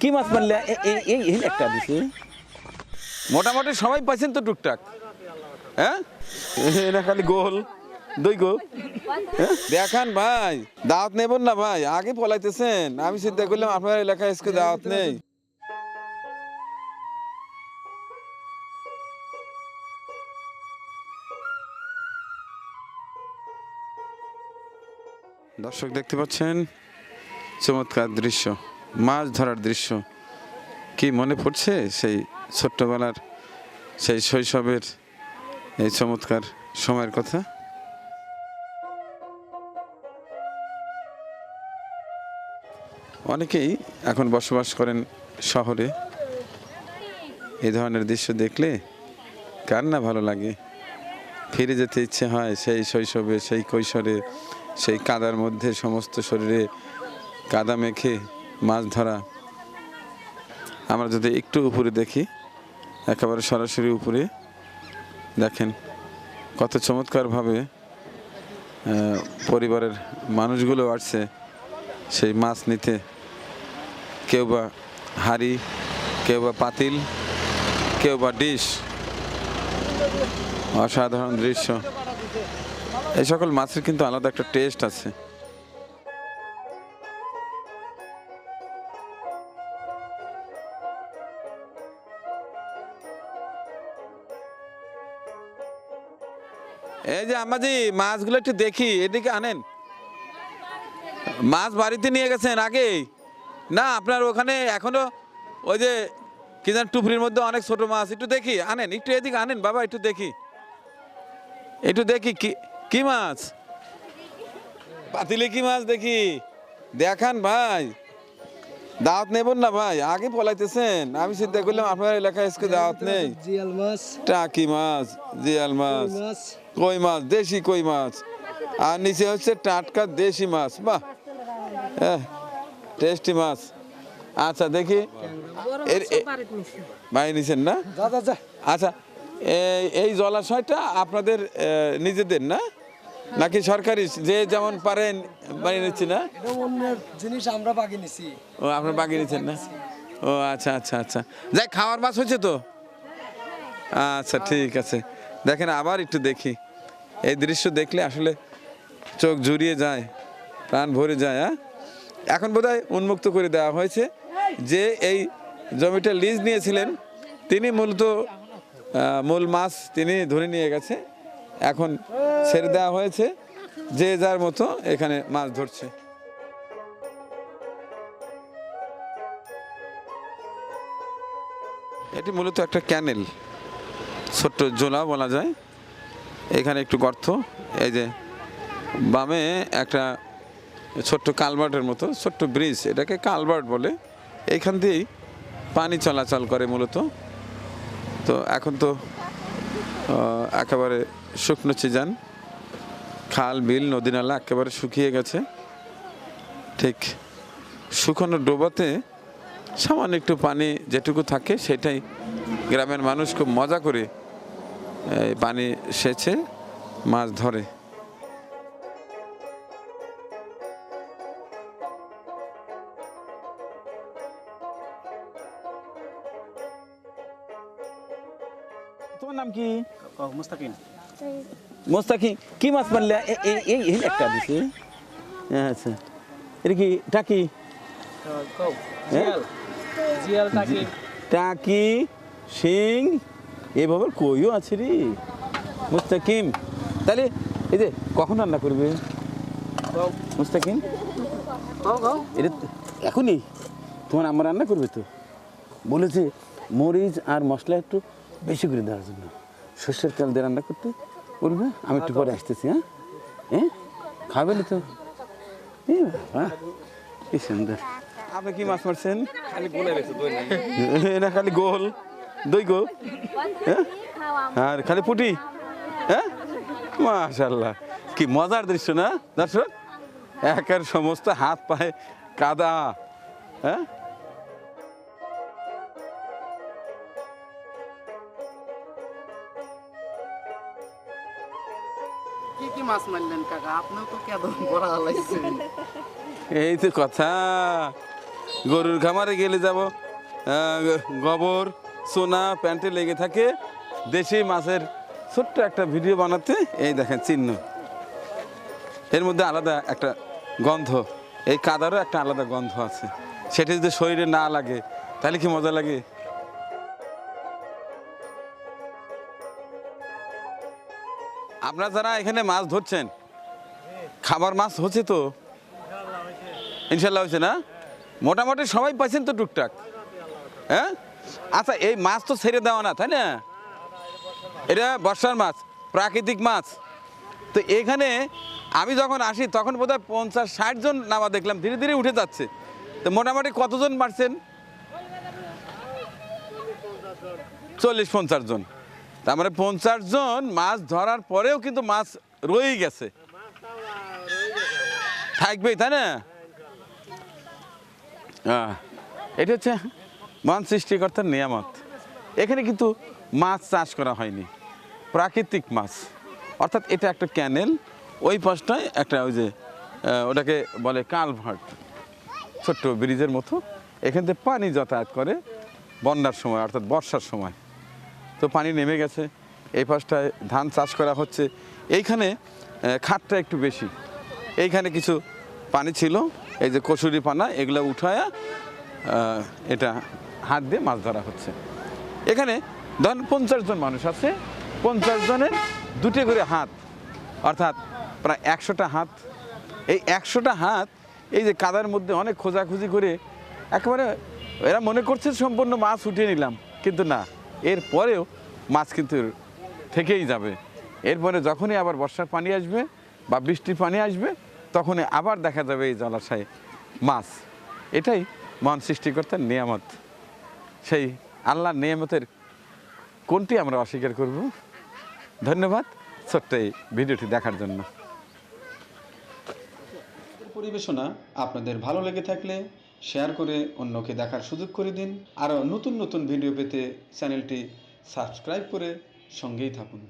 কি মাছ মারলে? এই এই একটা দিছে। মোটামুটি সবাই পাইছেন তো টুকটাক। হ্যাঁ? এটা খালি গোল, দুই গো হ্যাঁ? দেখান ভাই, দাওয়াত নেবেন না ভাই, আগে পলাইতেছেন। আমি চিন্তা করলাম আপনার এলাকায় আজকে দাওয়াত নেই। দর্শক দেখতে পাচ্ছেন, চমৎকার দৃশ্য। মাছ ধরার দৃশ্য। কি মনে পড়ছে সেই ছোট্টবেলার সেই শৈশবের এই চমৎকার সময়ের কথা? অনেকেই এখন বসবাস করেন শহরে। এই ধরনের দৃশ্য দেখলে কার না ভালো লাগে? ফিরে যেতে ইচ্ছে হয় সেই শৈশবে, সেই কৈশোরে, সেই কাদার মধ্যে সমস্ত শরীরে কাদা মেখে মাছ ধরা। আমরা যদি একটু উপরে দেখি, একেবারে সরাসরি উপরে, দেখেন কত চমৎকারভাবে পরিবারের মানুষগুলো আসছে সেই মাছ নিতে। কেউ বা হাড়ি, কেউ বা পাতিল, কেউ বা ডিশ। অসাধারণ দৃশ্য। এই সকল মাছের কিন্তু আলাদা একটা টেস্ট আছে। এই যে আমাজি মাছগুলো একটু দেখি এদিকে আনেন। মাছ বাড়িতে নিয়ে গেছেন আগে। না আপনার ওখানে এখনও ওই যে কি জান টুপরির মধ্যে অনেক ছোট মাছ একটু দেখি আনেন একটু এদিকে আনেন বাবা একটু দেখি। একটু দেখি কি কি মাছ? পাতিলে কি মাছ দেখি? দেখান ভাই। দাওয়াত নেবেন না ভাই আগে পলাইতেছেন। আমি চিন্তা করলাম আপনার এলাকায় আজকে দাওয়াত নেই। জিয়াল মাছ। টাকি মাছ। জিয়াল মাছ। কই মাছ? দেশি কই মাছ? আর নিচে হচ্ছে টাটকা দেশি মাছ। বাহ! টেস্টি মাছ। আচ্ছা দেখি। এর এ- নিছেন না? আচ্ছা এই এই জলাশয়টা আপনাদের নিজেদের না? নাকি সরকারি? যে যেমন পারেন বানিয়ে নিচ্ছি না? জিনিস আমরা বাকি নিছি। ও আপনার বাগিয়ে নিচ্ছেন না? ও আচ্ছা আচ্ছা আচ্ছা। যাই খাওয়ার মাছ হচ্ছে তো? আচ্ছা ঠিক আছে। দেখেন, আবার একটু দেখি। এই দৃশ্য দেখলে আসলে চোখ জুড়িয়ে যায়, প্রাণ ভরে যায় হ্যাঁ? এখন বোধহয় উন্মুক্ত করে দেওয়া হয়েছে যে এই জমিটা লিজ নিয়েছিলেন। তিনি মূলত মূল মাছ তিনি ধরে নিয়ে গেছে। এখন ছেড়ে দেওয়া হয়েছে যে যার মতো এখানে মাছ ধরছে। এটি মূলত একটা ক্যানেল। ছোট্ট জোলা বলা যায়। এখানে একটু গর্ত, এই যে বামে একটা ছোট্ট কালভার্টের মতো, ছোট্ট ব্রিজ, এটাকে কালভার্ট বলে। এইখান দিয়েই পানি চলাচল করে মূলত। তো এখন তো একেবারে শুকনো চিজান খাল, বিল, নদী, নালা একেবারে শুকিয়ে গেছে। ঠিক শুকনো ডোবাতে সামান্য একটু পানি যেটুকু থাকে, সেটাই গ্রামের মানুষ খুব মজা করে পানি সেচে মাছ ধরে। তোমার নাম কি? মুস্তাকিম। মোস্তাকি কি মাছ মারলে? এ- এই একটা দিছে আচ্ছা। এটা কি টাকি? হ্যাঁ? টাকি শিং এভাবে কইও আছে রে। মুস্তাকিম। তাহলে এই যে কখন রান্না করবে? মুস্তাকিম। এটা তো- এখনই? তোমার আমার রান্না করবে তো? বলেছে মরিচ আর মশলা একটু বেশি করে দেওয়ার জন্য। সর্ষের তেল দিয়ে রান্না করতে বলবে আমি একটু পরে আসতেছি হ্যাঁ? হ্যাঁ? খাবে তো? এ বাবা, কি সুন্দর। আপনি কি মাছ মারছেন? খালি গোল। দই গো? হ্যাঁ? আর খালি পুটি? হ্যাঁ? মাশাল্লাহ কি মজার দৃশ্য না? দর্শক একের সমস্ত হাত পায়ে কাদা। হ্যাঁ? কি কি মাছ মারলেন কাকা? আপনিও তো কেদম করা লাগছে এই তো কথা। গরুর খামারে গেলে যাব। গোবর সোনা, প্যান্টে লেগে থাকে, দেশি মাছের ছোট্ট একটা ভিডিও বানাতে, এই দেখেন চিহ্ন। এর মধ্যে আলাদা একটা গন্ধ, এই কাদারও একটা আলাদা গন্ধ আছে। সেটা যদি শরীরে না লাগে, তাহলে কি মজা লাগে? আপনারা যারা এখানে মাছ ধরছেন খাবার মাছ হচ্ছে তো? ইনশাল্লাহ হয়েছে না? মোটামুটি সবাই পাইছেন তো টুকটাক? হ্যাঁ? আচ্ছা এই মাছ তো ছেড়ে দেওয়া না, তাই না? এটা বর্ষার মাছ, প্রাকৃতিক মাছ। তো এখানে আমি যখন আসি, তখন বোধ হয় পঞ্চাশ, ষাট জন নামা দেখলাম, ধীরে ধীরে উঠে যাচ্ছে। তো মোটামুটি কতজন মারছেন চল্লিশ, পঞ্চাশ জন। তার মানে পঞ্চাশ জন মাছ ধরার পরেও কিন্তু মাছ রয়েই গেছে। থাকবেই, তাই না? হ্যাঁ এটা হচ্ছে মহান সৃষ্টিকর্তার নিয়ামত। এখানে কিন্তু মাছ চাষ করা হয়নি। প্রাকৃতিক মাছ। অর্থাৎ এটা একটা ক্যানেল, ওই পাশটায় একটা ওই যে ওটাকে বলে কালভার্ট। ছোট্ট ব্রিজের মতো। এখান থেকে পানি যাতায়াত করে বন্যার সময়, অর্থাৎ বর্ষার সময়। তো পানি নেমে গেছে। এই পাশটায় ধান চাষ করা হচ্ছে। এইখানে খাটটা একটু বেশি। এইখানে কিছু পানি ছিল। এই যে কসুরি পানা এগুলো উঠায়া এটা হাত দিয়ে মাছ ধরা হচ্ছে। এখানে ধরেন পঞ্চাশ জন মানুষ আছে, পঞ্চাশ জনের দুটি করে হাত, অর্থাৎ প্রায় একশোটা হাত। এই একশোটা হাত, এই যে কাদার মধ্যে অনেক খোঁজাখুঁজি করে একেবারে এরা মনে করছে সম্পূর্ণ মাছ উঠিয়ে নিলাম, কিন্তু না, এর পরেও মাছ কিন্তু থেকেই যাবে। এরপরে যখনই আবার বর্ষার পানি আসবে বা বৃষ্টির পানি আসবে, তখনই আবার দেখা যাবে এই জলাশয়ে মাছ। এটাই মহান সৃষ্টিকর্তার নিয়ামত। সেই আল্লাহর নিয়ামতের কোনটি আমরা অস্বীকার করব? ধন্যবাদ ছোট্ট এই ভিডিওটি দেখার জন্য। পরিবেশনা আপনাদের ভালো লেগে থাকলে শেয়ার করে অন্যকে দেখার সুযোগ করে দিন। আরও নতুন নতুন ভিডিও পেতে চ্যানেলটি সাবস্ক্রাইব করে সঙ্গেই থাকুন।